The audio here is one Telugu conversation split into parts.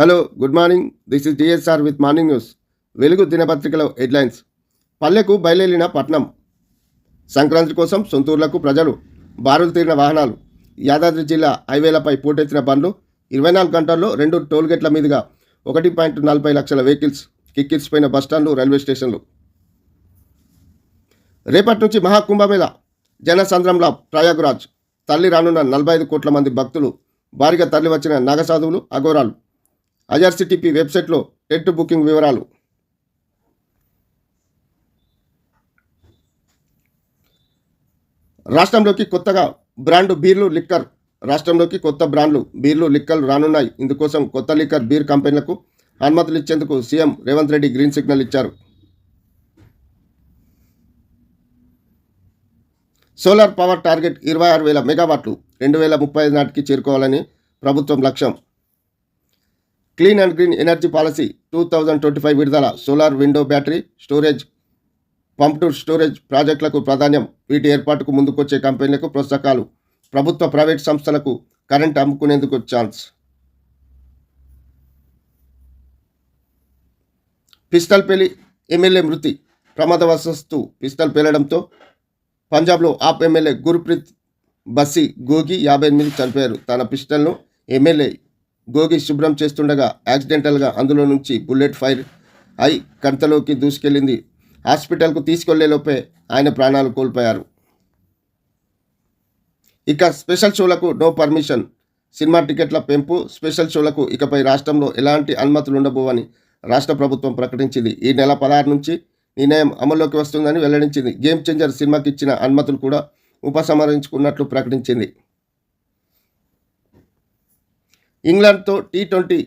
Hello good morning this is DSR with morning news Velugu దినపత్రికల headlines. పల్లెకు బయలుదేరిన పట్నం. సంక్రాంతి కోసం సొంతూర్లకు ప్రజలు బారులు తీరిన వాహనాలు. యాదాద్రి జిల్లా హైవేలపై పోటెత్తిన బండ్లు ఇరవై నాలుగు గంటల్లో రెండు టోల్గేట్ల మీదుగా ఒకటి పాయింట్ నలభై లక్షల వెహికల్స్ కిక్కిరిసిపోయిన బస్టాండ్లు రైల్వే స్టేషన్లు. రేపటి నుంచి మహాకుంభమేళ. జనసంద్రంలో ప్రయాగ్రాజ్. తల్లి రానున్న నలభై ఐదు కోట్ల మంది భక్తులు భారీగా తరలివచ్చిన నాగసాధువులు అఘోరాలు. ఐఆర్సిటిపి వెబ్సైట్లో టెట్ బుకింగ్ వివరాలు. రాష్ట్రంలోకి కొత్తగా బ్రాండ్ బీర్లు లిక్కర్. రాష్ట్రంలోకి కొత్త బ్రాండ్లు బీర్లు లిక్కర్లు రానున్నాయి. ఇందుకోసం కొత్త లిక్కర్ బీర్ కంపెనీలకు అనుమతులు ఇచ్చేందుకు CM Revanth Reddy green signal ఇచ్చారు. సోలార్ పవర్ టార్గెట్ ఇరవై ఆరు వేల మెగావాట్లు రెండు వేల ముప్పై నాటికి చేరుకోవాలని ప్రభుత్వం లక్ష్యం. Clean and green energy policy two thousand twenty five విడుదల. Solar window battery storage pump to storage ప్రాజెక్టులకు ప్రాధాన్యం. వీటి ఏర్పాటుకు ముందుకొచ్చే కంపెనీలకు ప్రోత్సాహకాలు. ప్రభుత్వ ప్రైవేట్ సంస్థలకు కరెంట్ అమ్ముకునేందుకు ఛాన్స్. పిస్టల్ పేలి ఎమ్మెల్యే మృతి. ప్రమాదవశస్తు పిస్టల్ పేలడంతో పంజాబ్లో ఆప్ ఎమ్మెల్యే గురుప్రీత్ బస్సీ గోగి యాభై ఎనిమిది చనిపోయారు. తన పిస్టల్ను ఎమ్మెల్యే గోగి శుభ్రం చేస్తుండగా యాక్సిడెంటల్గా అందులో నుంచి బుల్లెట్ ఫైర్ అయి కంతలోకి దూసుకెళ్ళింది. హాస్పిటల్కు తీసుకెళ్ళేలోపే ఆయన ప్రాణాలు కోల్పోయారు. ఇక స్పెషల్ షోలకు నో పర్మిషన్. సినిమా టికెట్ల పెంపు స్పెషల్ షోలకు ఇకపై రాష్ట్రంలో ఎలాంటి అనుమతులు ఉండబోవని రాష్ట్ర ప్రభుత్వం ప్రకటించింది. ఈ నెల పదహారు నుంచి నిర్ణయం అమల్లోకి వస్తుందని వెల్లడించింది. గేమ్ చేంజర్ సినిమాకి ఇచ్చిన అనుమతులు కూడా ఉపసంహరించుకున్నట్లు ప్రకటించింది. ఇంగ్లాండ్తో టీ ట్వంటీ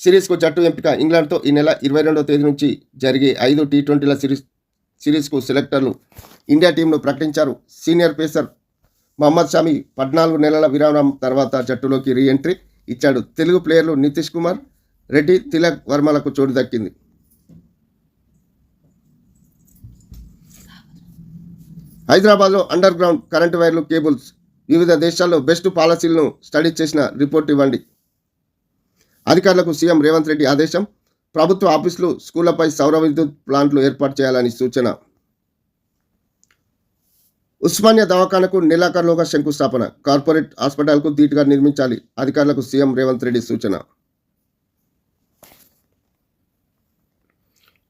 సిరీస్కు జట్టు ఎంపిక. ఇంగ్లాండ్తో ఈ నెల ఇరవై రెండవ తేదీ నుంచి జరిగే ఐదు టీ ట్వంటీల సిరీస్ సిరీస్కు సెలెక్టర్లు ఇండియా టీంను ప్రకటించారు. సీనియర్ పేసర్ మహమ్మద్ షమి పద్నాలుగు నెలల విరామం తర్వాత జట్టులోకి రీ ఎంట్రీ ఇచ్చాడు. తెలుగు ప్లేయర్లు నితీష్ కుమార్ రెడ్డి తిలక్ వర్మలకు చోటు దక్కింది. హైదరాబాద్లో అండర్ గ్రౌండ్ కరెంటు వైర్లు కేబుల్స్ వివిధ దేశాల్లో బెస్ట్ పాలసీలను స్టడీ చేసిన రిపోర్ట్ ఇవ్వండి. అధికారులకు సీఎం రేవంత్ రెడ్డి ఆదేశం ప్రభుత్వ ఆఫీసులు స్కూళ్ళపై సౌర విద్యుత్ ప్లాంట్లు ఏర్పాటు చేయాలని సూచన. ఉస్మానియా దవాఖానకు నెలాఖరులోగా శంకుస్థాపన కార్పొరేట్ హాస్పిటల్కు ధీటుగా నిర్మించాలి అధికారులకు సీఎం రేవంత్ రెడ్డి సూచన.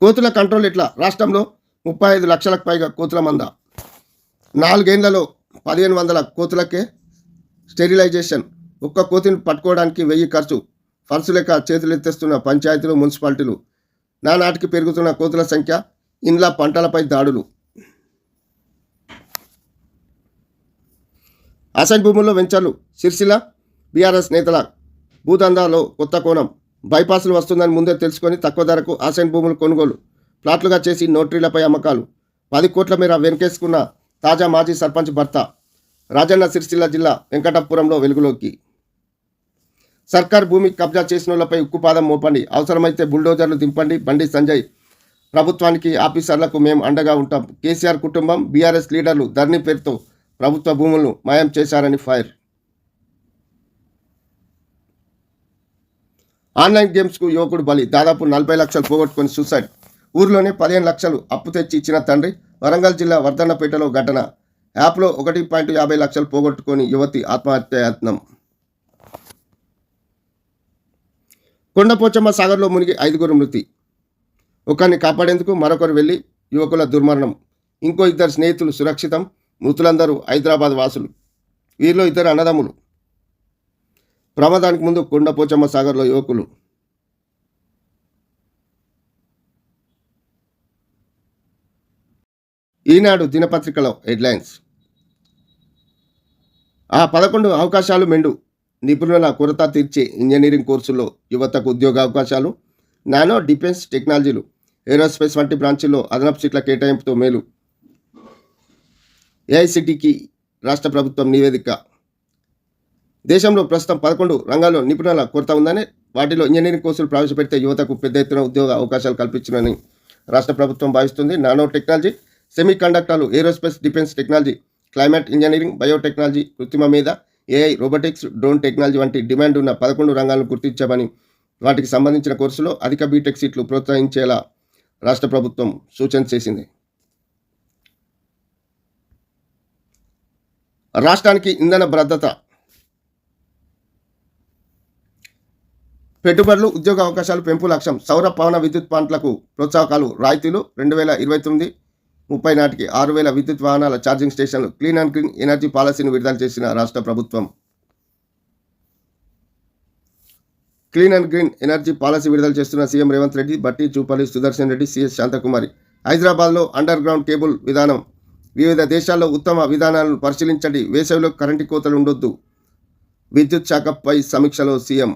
కోతుల కంట్రోల్ ఇట్లా రాష్ట్రంలో ముప్పై ఐదు లక్షలకు పైగా కోతుల మంద. నాలుగేండ్లలో పదిహేను వందల కోతులకే స్టెరిలైజేషన్. ఒక్క కోతిని పట్టుకోవడానికి వెయ్యి ఖర్చు. ఫండ్స్ లెక్క చేతులెత్తేస్తున్న పంచాయతీలు మున్సిపాలిటీలు. నానాటికి పెరుగుతున్న కోతుల సంఖ్య ఇండ్ల పంటలపై దాడులు. అసైన్ భూముల్లో వెంచర్లు. సిరిసిల్ల బీఆర్ఎస్ నేతల భూదందాలో కొత్త కోణం. బైపాసులు వస్తుందని ముందే తెలుసుకొని తక్కువ ధరకు అసైన్ భూములు కొనుగోలు. ప్లాట్లుగా చేసి నోటరీలపై అమ్మకాలు. పది కోట్ల మేర వెనకేసుకున్న తాజా మాజీ సర్పంచ్ భర్త రాజన్న సిరిసిల్ల జిల్లా వెంకటపురంలో వెలుగులోకి. సర్కార్ భూమి కబ్జా చేసిన వాళ్ళపై ఉక్కుపాదం మోపండి. అవసరమైతే బుల్డోజర్లు దింపండి. బండి సంజయ్ ప్రభుత్వానికి ఆఫీసర్లకు మేము అండగా ఉంటాం. కేసీఆర్ కుటుంబం బీఆర్ఎస్ లీడర్లు ధర్నీ పేరుతో ప్రభుత్వ భూములను మాయం చేశారని ఫైర్. ఆన్లైన్ గేమ్స్కు యువకుడు బలి. దాదాపు నలభై లక్షలు పోగొట్టుకుని సూసైడ్. ఊర్లోనే పదిహేను లక్షలు అప్పు తెచ్చి ఇచ్చిన తండ్రి వరంగల్ జిల్లా వర్ధన్నపేటలో ఘటన. యాప్లో ఒకటి పాయింట్ యాభై లక్షలు పోగొట్టుకొని యువతి ఆత్మహత్యాయత్నం. కొండపోచమ్మ సాగర్లో మునిగి ఐదుగురు మృతి. ఒకరిని కాపాడేందుకు మరొకరు వెళ్ళి యువకుల దుర్మరణం. ఇంకో ఇద్దరు స్నేహితులు సురక్షితం. మృతులందరూ హైదరాబాద్ వాసులు. వీరిలో ఇద్దరు అన్నదమ్ములు. ప్రమాదానికి ముందు కొండపోచమ్మ సాగర్లో యువకులు. ఈనాడు దినపత్రికలో హెడ్లైన్స్. ఆ పదకొండు అవకాశాలు మెండు. నిపుణుల కొరత తీర్చే ఇంజనీరింగ్ కోర్సుల్లో యువతకు ఉద్యోగ అవకాశాలు నానో డిఫెన్స్ టెక్నాలజీలు ఏరోస్పేస్ వంటి బ్రాంచీల్లో అదనపు సీట్ల కేటాయింపుతో మేలు. ఏఐసిటికి రాష్ట్ర ప్రభుత్వం నివేదిక. దేశంలో ప్రస్తుతం పదకొండు రంగాల్లో నిపుణుల కొరత ఉందని వాటిలో ఇంజనీరింగ్ కోర్సులు ప్రవేశపెడితే యువతకు పెద్ద ఎత్తున ఉద్యోగ అవకాశాలు కల్పించునని రాష్ట్ర ప్రభుత్వం భావిస్తుంది. నానో టెక్నాలజీ సెమీ కండక్టర్లు aerospace defence technology climate engineering biotechnology కృత్రిమ మీద ఏఐ రోబోటిక్స్ డ్రోన్ టెక్నాలజీ వంటి డిమాండ్ ఉన్న పదకొండు రంగాలను గుర్తించామని వాటికి సంబంధించిన కోర్సులో అధిక బీటెక్ సీట్లు ప్రోత్సహించేలా రాష్ట్ర ప్రభుత్వం సూచన చేసింది. రాష్ట్రానికి ఇంధన భద్రత. పెట్టుబడులు ఉద్యోగ అవకాశాలు పెంపు లక్ష్యం. సౌర పవన విద్యుత్ ప్లాంట్లకు ప్రోత్సాహకాలు. రాయితీలు రెండు వేల ఇరవై తొమ్మిది ముప్పై నాటికి ఆరు వేల విద్యుత్ వాహనాల ఛార్జింగ్ స్టేషన్లు క్లీన్ అండ్ క్లీన్ ఎనర్జీ పాలసీని విడుదల చేసిన రాష్ట్ర ప్రభుత్వం. Clean and green energy policy విడుదల చేస్తున్న సీఎం రేవంత్ రెడ్డి బట్టి చూపల్లి సుదర్శన్ రెడ్డి సిఎస్ శాంతకుమారి. హైదరాబాద్లో అండర్ గ్రౌండ్ కేబుల్ విధానం. వివిధ దేశాల్లో ఉత్తమ విధానాలను పరిశీలించండి. వేసవిలో కరెంటు కోతలు ఉండొద్దు. విద్యుత్ శాఖపై సమీక్షలో సీఎం.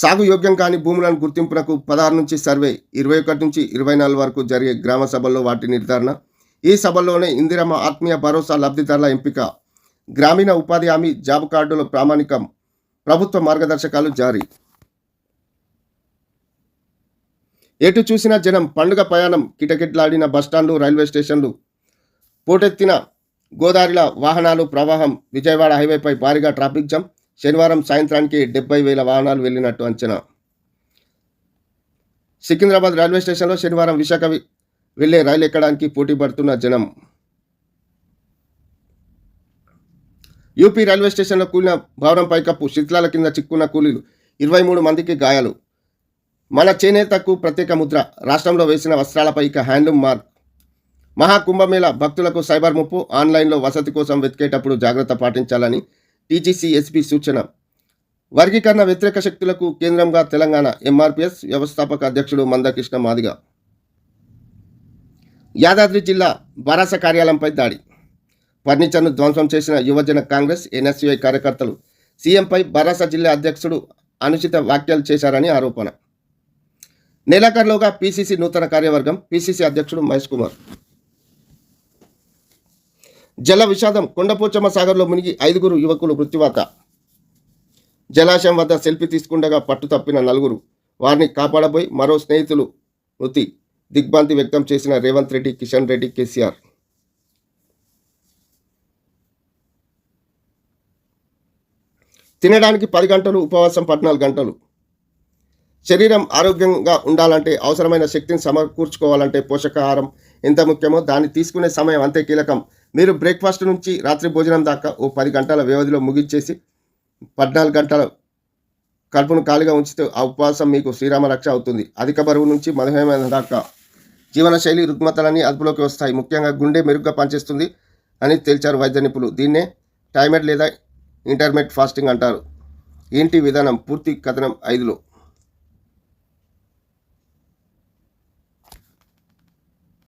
సాగు యోగ్యం కాని భూములను గుర్తింపునకు పదహారు నుంచి సర్వే ఇరవై ఒకటి నుంచి ఇరవై నాలుగు వరకు జరిగే గ్రామ సభల్లో వాటి నిర్ధారణ. ఈ సభల్లోనే ఇందిరమ్మ ఆత్మీయ భరోసా లబ్ధిదారుల ఎంపిక గ్రామీణ ఉపాధి హామీ జాబ్ కార్డుల ప్రామాణికం ప్రభుత్వ మార్గదర్శకాలు జారీ. ఎటు చూసిన జనం పండుగ ప్రయాణం కిటకిట్లాడిన బస్టాండ్లు రైల్వే స్టేషన్లు పోటెత్తిన గోదావరిల వాహనాలు ప్రవాహం విజయవాడ హైవేపై భారీగా ట్రాఫిక్ జామ్. శనివారం సాయంత్రానికి డెబ్బై వేల వాహనాలు వెళ్ళినట్టు అంచనా. సికింద్రాబాద్ రైల్వే స్టేషన్లో శనివారం విశాఖ వెళ్ళే వెళ్ళే రైలు ఎక్కడానికి పోటీ పడుతున్న జనం. యూపీ రైల్వే స్టేషన్లో కూలిన భవనం పైకప్పు శిథిలాల కింద చిక్కున్న కూలీలు ఇరవై మూడు మందికి గాయాలు. మన చేనేతకు ప్రత్యేక ముద్ర రాష్ట్రంలో వేసిన వస్త్రాలపై ఇక హ్యాండ్లూమ్ మార్క్. మహాకుంభమేళ భక్తులకు సైబర్ ముప్పు ఆన్లైన్లో వసతి కోసం వెతికేటప్పుడు జాగ్రత్త పాటించాలని టీజీసీ ఎస్పీ సూచన. వర్గీకరణ వ్యతిరేక శక్తులకు కేంద్రంగా తెలంగాణ ఎంఆర్పిఎస్ వ్యవస్థాపక అధ్యక్షుడు మందకృష్ణ మాదిగ. యాదాద్రి జిల్లా బారాస కార్యాలయంపై దాడి. ఫర్నిచర్ను ధ్వంసం చేసిన యువజన కాంగ్రెస్ ఎన్ఎస్యుఐ కార్యకర్తలు సీఎంపై బారాస జిల్లా అధ్యక్షుడు అనుచిత వ్యాఖ్యలు చేశారని ఆరోపణ. నెలాఖరులోగా పీసీసీ నూతన కార్యవర్గం పీసీసీ అధ్యక్షుడు మహేష్ కుమార్. జల విషాదం కొండపోచమ్మ సాగర్లో మునిగి ఐదుగురు యువకులు మృత్యువాత. జలాశయం వద్ద సెల్ఫీ తీసుకుండగా పట్టు తప్పిన నలుగురు. వారిని కాపాడబోయి మరో స్నేహితులు మృతి. దిగ్భాంతి వ్యక్తం చేసిన రేవంత్ రెడ్డి కిషన్ రెడ్డి కేసీఆర్. తినడానికి పది గంటలు ఉపవాసం పద్నాలుగు గంటలు. శరీరం ఆరోగ్యంగా ఉండాలంటే అవసరమైన శక్తిని సమకూర్చుకోవాలంటే పోషకాహారం ఎంత ముఖ్యమో దాన్ని తీసుకునే సమయం అంతే కీలకం. మీరు బ్రేక్ఫాస్ట్ నుంచి రాత్రి భోజనం దాకా ఓ పది గంటల వ్యవధిలో ముగించేసి పద్నాలుగు గంటల కడుపును ఖాళీగా ఉంచితే ఆ ఉపవాసం మీకు శ్రీరామ రక్ష అవుతుంది. అధిక బరువు నుంచి మధుమేహమైన దాకా జీవనశైలి రుగ్మతలన్నీ అదుపులోకి వస్తాయి. ముఖ్యంగా గుండె మెరుగ్గా పనిచేస్తుంది అని తేల్చారు వైద్య నిపుణులు. దీన్నే టైమెడ్ లేదా ఇంటర్మీడియట్ ఫాస్టింగ్ అంటారు. ఏంటి విధానం? పూర్తి కథనం ఐదులో.